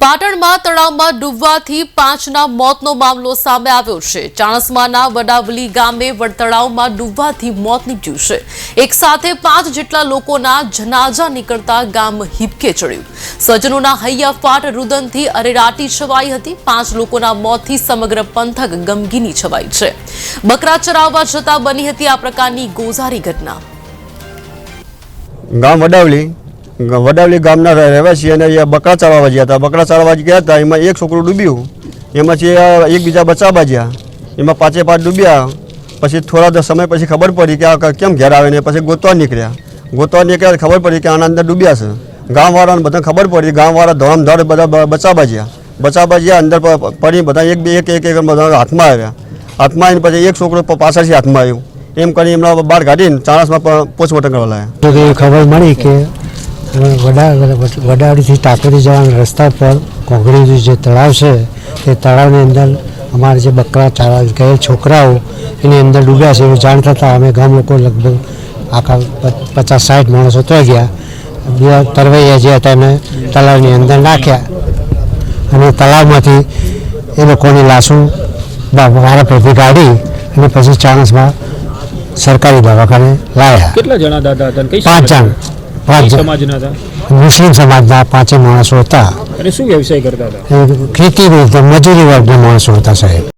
પાટણમાં તળાવમાં ડૂબવાથી પાંચના મોતનો મામલો સામે આવ્યો છે. ચાણસ્માના વડાવલી ગામે વડતળાવમાં ડૂબવાથી મોત નીપજ્યું છે. એક સાથે પાંચ જેટલા લોકોના જનાજા નીકળતા ગામ હિપકે ચડ્યું સજ્જનોના હૈયા ફાટ રુદનથી અરેરાટી છવાઈ હતી. પાંચ લોકોના મોતથી સમગ્ર પંથક ગમગીની છવાઈ છે. બકરા ચરાવવા જતા બની હતી આ પ્રકારની ગોઝારી ઘટના. ગામ વડાવલી વડાવલી ગામના રહે- રહેવાસી અને એ બકરા ચાળવા ગયા હતા. બકરા ચાળવા ગયા હતા, એમાં એક છોકરું ડૂબ્યું. એમાંથી એકબીજા બચાવવા ગયા એમાં પાંચે પાંચ ડૂબ્યા. પછી થોડા સમય પછી ખબર પડી કે આ કેમ ઘેર આવે ને પછી ગોતવા નીકળ્યા. ગોતવા નીકળ્યા ખબર પડી કે આના અંદર ડૂબ્યા છે. ગામવાળાને બધા ખબર પડી, ગામવાળા ધોળામધોળ બધા બચાવવા ગયા બચાવવા ગયા અંદર પડી બધા એક બે એક એક એક બધા હાથમાં આવ્યા. હાથમાં આવીને પછી એક છોકરો પાછળથી હાથમાં આવ્યું. એમ કરી એમના બહાર કાઢીને ચાણસમાં પોસ્ટમોર્ટમ કરવા લાગ્યા. ખબર મળી કે વડાવડીથી ટાકોરી જવાના રસ્તા પર કોંકરીનું જે તળાવ છે તે તળાવની અંદર અમારે જે બકરા ચારા ગયેલ છોકરાઓ એની અંદર ડૂબ્યા છે એવું જાણ થતાં અમે ગામ લોકો લગભગ આખા પચાસ સાઠ માણસો તો ગયા. બે તરવૈયા જે હતા તળાવની અંદર નાખ્યા. અને તળાવમાંથી એ લોકોની લાશો મારા પરથી કાઢી અને પછી ચાણસમાં સરકારી દવાખાને લાવ્યા કેટલા જણા દાદા હતા પાંચ જણ. પાંચ સમાજના હતા? મુસ્લિમ સમાજના પાંચે માણસો હતા. અને શું વ્યવસાય કરતા હતા? ખેતી મજૂરી વર્ગના માણસો હતા સાહેબ.